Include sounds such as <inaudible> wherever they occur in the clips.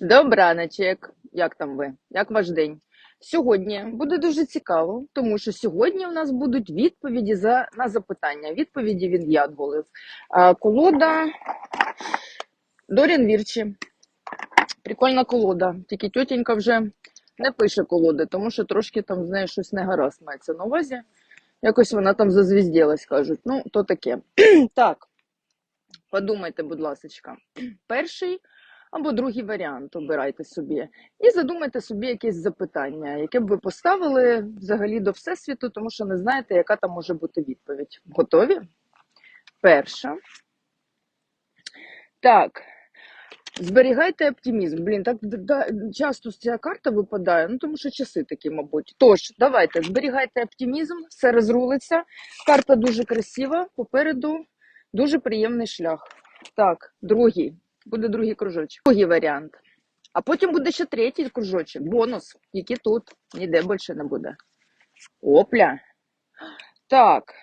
Добраночек. Як там ви? Як ваш день? Сьогодні буде дуже цікаво, тому що сьогодні у нас будуть відповіді за, на запитання. Відповіді він я колода Дорін Вірчі. Прикольна колода. Тільки тьотенька вже не пише колоди, тому що трошки там з нею щось не гаразд мається на увазі. Якось вона там зазвізділась, кажуть. Ну, то таке. <clears throat> так, подумайте, будь ласка. Перший або другий варіант обирайте собі. І задумайте собі якесь запитання, яке б ви поставили взагалі до Всесвіту, тому що не знаєте, яка там може бути відповідь. Готові? Перша. Так. Зберігайте оптимізм. Блін, так да- часто ця карта випадає, ну тому що часи такі, мабуть. Тож, давайте, зберігайте оптимізм, все розрулиться. Карта дуже красива, попереду дуже приємний шлях. Так, другий. Буде другий кружочок. Другий варіант. А потім буде ще третій кружочок, бонус, який тут ніде більше не буде. Опля. Так.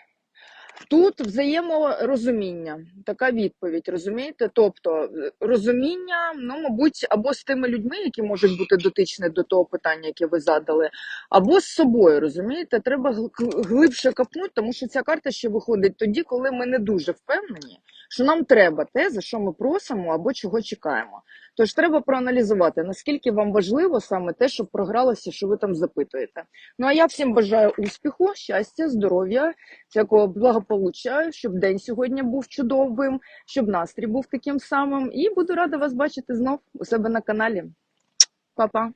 Тут взаєморозуміння, така відповідь, розумієте? Тобто е, розуміння, ну, мабуть, або з тими людьми, які можуть бути дотичні до того питання, яке ви задали, або з собою, розумієте? Треба гл- гл- глибше копнути, тому що ця карта ще виходить тоді, коли ми не дуже впевнені, що нам треба те, за що ми просимо або чого чекаємо. Тож треба проаналізувати, наскільки вам важливо саме те, щоб програлося, що ви там запитуєте. Ну а я всім бажаю успіху, щастя, здоров'я, всякого благополуччя, щоб день сьогодні був чудовим, щоб настрій був таким самим. І буду рада вас бачити знов у себе на каналі. Па-па!